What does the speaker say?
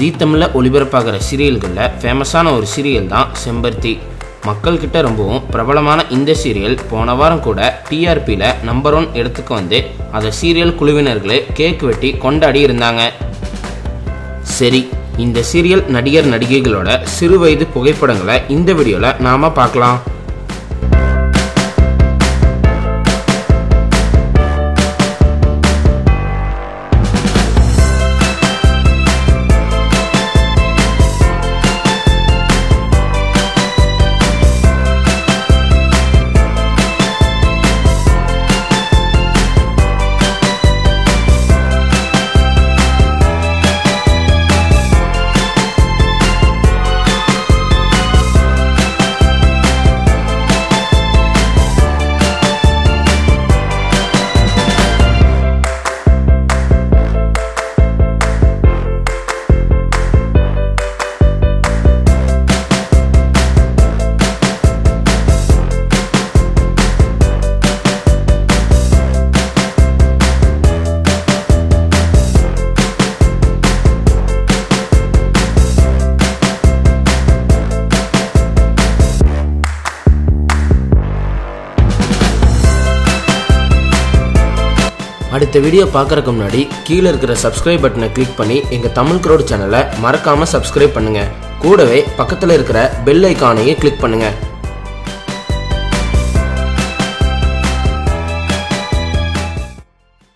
ஜீ தமிழில் ஒளிபரப்பாகிற சீரியல்களில் ஃபேமஸான ஒரு சீரியல் தான் செம்பருத்தி. மக்கள்கிட்ட ரொம்பவும் பிரபலமான இந்த சீரியல் போன வாரம் கூட டிஆர்பியில் நம்பர் ஒன் இடத்துக்கு வந்து அதை சீரியல் குழுவினர்களே கேக் வெட்டி கொண்டாடி இருந்தாங்க. சரி இந்த சீரியல் நடிகர் நடிகைகளோட சிறு வயது புகைப்படங்களை இந்த வீடியோவில் நாம பார்க்கலாம். அடுத்த வீடியோ பார்க்கறதுக்கு முன்னாடி கீழே இருக்கிற சப்ஸ்கிரைப் பட்டனை கிளிக் பண்ணி எங்கள் தமிழ் க்ரோட் சேனலை மறக்காமல் சப்ஸ்கிரைப் பண்ணுங்கள் கூடவே பக்கத்தில் இருக்கிற பெல் ஐக்கானையும் கிளிக் பண்ணுங்கள்